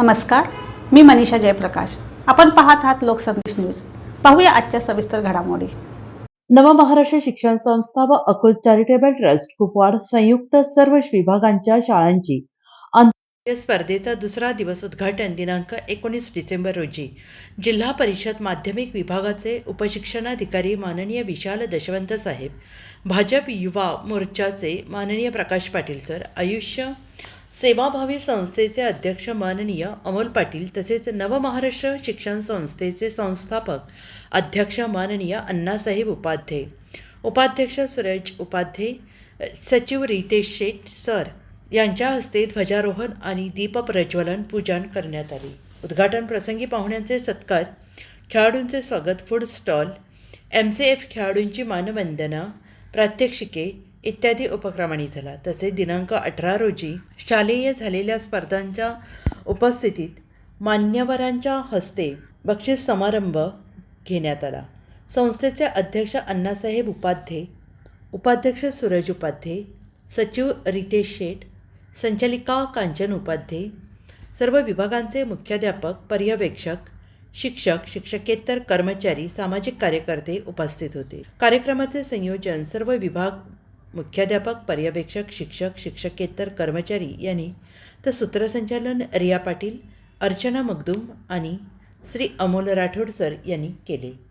नमस्कार मी मनीषा जयप्रकाश. आपण पाहत आहात लोकसंदेश न्यूज. पाहूया आजच्या सविस्तर घडामोडी. नवमहाराष्ट्र शिक्षण संस्था व अकुल चॅरिटेबल ट्रस्ट कुपवाड संयुक्त सर्व विभागांच्या शाळांची. स्पर्धेचा दुसरा दिवस उद्घाटन दिनांक एकोणीस डिसेंबर रोजी. जिल्हा परिषद माध्यमिक विभागाचे उपशिक्षणाधिकारी माननीय विशाल दशवंत साहेब भाजप युवा मोर्चाचे माननीय प्रकाश पाटील सर आयुष्य सेवाभावी संस्थेचे अध्यक्ष माननीय अमोल पाटील तसेच नवमहाराष्ट्र शिक्षण संस्थेचे संस्थापक अध्यक्ष माननीय अण्णासाहेब उपाध्ये. उपाध्यक्ष सुरज उपाध्ये सचिव रितेश शेठ सर यांच्या हस्ते ध्वजारोहण आणि दीपप्रज्वलन पूजन करण्यात आले. उद्घाटन प्रसंगी पाहुण्यांचे सत्कार खेळाडूंचे स्वागत food stall M C F खेळाडूंची मानवंदना प्रात्यक्षिके इत्यादी उपक्रमांनी झाला. तसेच दिनांक अठरा रोजी शालेय झालेल्या स्पर्धांच्या उपस्थितीत मान्यवरांच्या हस्ते बक्षीस समारंभ घेण्यात आला. संस्थेचे अध्यक्ष अण्णासाहेब उपाध्ये उपाध्यक्ष सूरज उपाध्ये सचिव रितेश शेठ संचालिका कांचन उपाध्ये सर्व विभागांचे मुख्याध्यापक पर्यवेक्षक शिक्षक शिक्षकेतर कर्मचारी सामाजिक कार्यकर्ते उपस्थित होते. कार्यक्रमाचे संयोजन सर्व विभाग मुख्याध्यापक पर्यवेक्षक शिक्षक शिक्षकेतर कर्मचारी यांनी तर सूत्रसंचालन रिया पाटील अर्चना मगदूम आणि श्री अमोल राठोड सर यांनी केले.